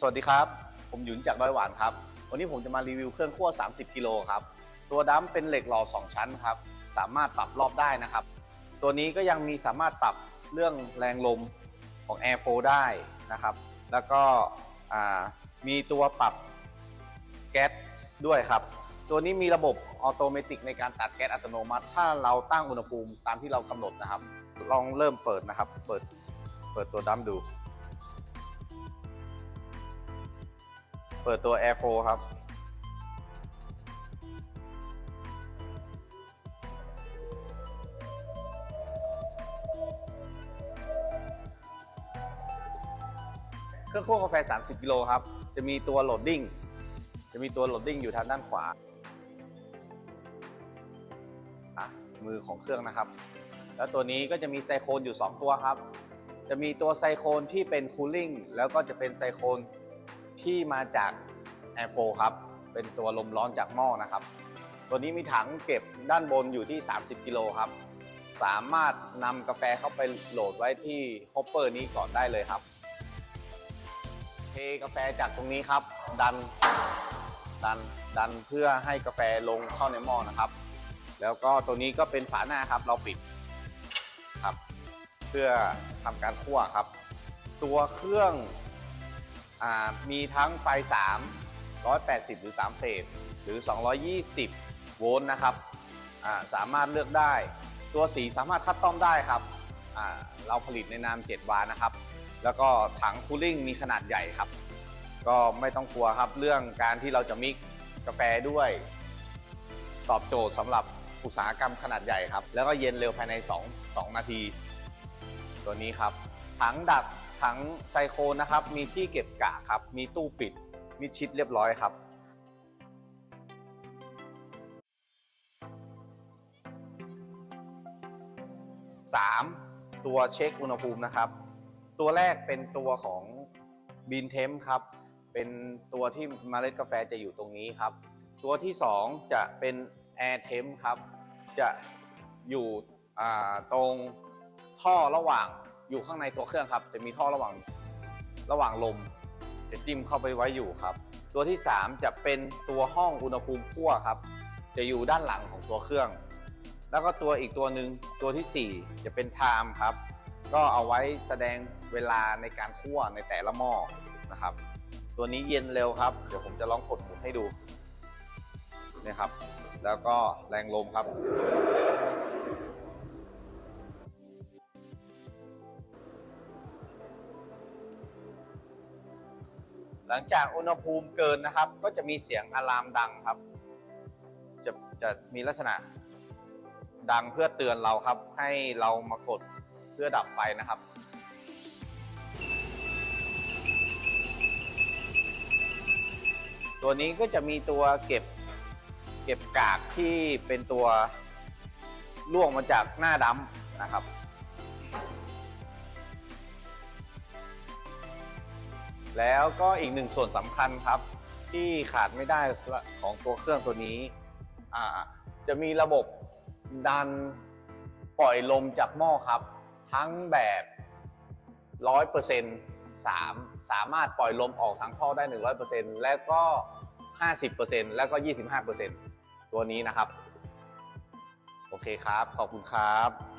สวัสดีครับ ผมหยุนจากดอยหวานครับ วันนี้ผมจะมารีวิวเครื่องคั่ว 30 กิโลครับ ตัวดัมเป็นเหล็กหล่อ 2 ชั้นครับ สามารถปรับรอบได้นะครับ ตัวนี้ก็ยังมีสามารถปรับเรื่องแรงลมของ Air Flow ได้นะครับ แล้วก็มีตัวปรับแก๊สด้วยครับ ตัวนี้มีระบบออโตเมติกในการตัดแก๊สอัตโนมัติ ถ้าเราตั้งอุณหภูมิตามที่เรากำหนดนะครับ ลองเริ่มเปิดนะครับ เปิด เปิดตัวดัมดู ปิดตัว Air 4 ครับเครื่องคั่วกาแฟ 30 กิโลครับ จะมีตัวโหลดดิ้ง จะมีตัวโหลดดิ้งอยู่ทางด้านขวาอะมือของเครื่องนะครับ แล้วตัวนี้ก็จะมีไซโคนอยู่ 2 ตัวครับ จะมีตัวไซโคนที่เป็นคูลิ่ง แล้วก็จะเป็นไซโคน ที่มาจาก Air 4ครับ เป็นตัวลมร้อนจากหม้อนะครับ ตัวนี้มีถังเก็บด้านบนอยู่ที่ 30 กิโลครับ สามารถนำกาแฟเข้าไปโหลดไว้ที่ฮอปเปอร์นี้ก่อนได้เลยครับ เทกาแฟจากตรงนี้ครับ ดัน ดัน ดันเพื่อให้กาแฟลงเข้าในหม้อนะครับ แล้วก็ตัวนี้ก็เป็นฝาหน้าครับ เราปิดครับ เพื่อทำการคั่วครับ ตัวเครื่อง อามีทั้งไฟ 3 180 หรือ 3 เฟสหรือ 220 โวลต์นะครับอ่าสามารถเลือกได้ ตัวสีสามารถคัดต้อมได้ครับอ่าเราผลิตในนาม 7 วานะครับ แล้วก็ถังคูลิ่งมีขนาดใหญ่ครับ ก็ไม่ต้องกลัวครับเรื่องการที่เราจะมิกกาแฟด้วย ตอบโจทย์สำหรับอุตสาหกรรมขนาดใหญ่ครับ แล้วก็เย็นเร็วภายใน 2 2 นาที ตัวนี้ครับ ถังดัก ถังไซโคนนะครับ มีที่เก็บกากครับ มีตู้ปิดมิดชิดเรียบร้อยครับ 3. ตัวเช็คอุณหภูมินะครับ ตัวแรกเป็นตัวของบีนเทมครับ เป็นตัวที่เมล็ดกาแฟจะอยู่ตรงนี้ครับ ตัวที่ 2 จะเป็น Air Temp ครับ จะอยู่ตรงท่อระหว่าง อยู่ข้างในตัวเครื่องครับ จะมีท่อระหว่างระหว่างลม จะจิ้มเข้าไปไว้อยู่ครับ ตัวที่ 3 จะเป็นตัวห้องอุณหภูมิคั่วครับ จะอยู่ด้านหลังของตัวเครื่อง แล้วก็ตัวอีกตัวหนึ่งตัวทีสี่4 จะเป็นไทม์ครับ ก็เอาไว้แสดงเวลาในการคั่วในแต่ละหม้อนะครับ ตัวนี้เย็นเร็วครับ เดี๋ยวผมจะลองกดหมุนให้ดูนี่ครับ แล้วก็แรงลมครับ หลังจากอุณหภูมิเกินนะครับ ก็จะมีเสียงอะลามดังครับ จะจะมีลักษณะดังเพื่อเตือนเราครับ ให้เรามากดเพื่อดับไฟนะครับตัวนี้ก็จะมีตัวเก็บเก็บกากที่เป็นตัวล่วงมาจากหน้าดัมนะครับ แล้วก็อีกหนึ่งส่วนสำคัญครับ ที่ขาดไม่ได้ของตัวเครื่องตัวนี้จะมีระบบดันปล่อยลมจากหม้อครับ ทั้งแบบร้อยเปอร์เซ็นต์สามสามารถปล่อยลมออกทางท่อได้หนึ่งร้อยเปอร์เซ็นต์แล้วก็ห้าสิบเปอร์เซ็นต์แล้วก็ยี่สิบห้าเปอร์เซ็นต์ตัวนี้นะครับ โอเคครับ ขอบคุณครับ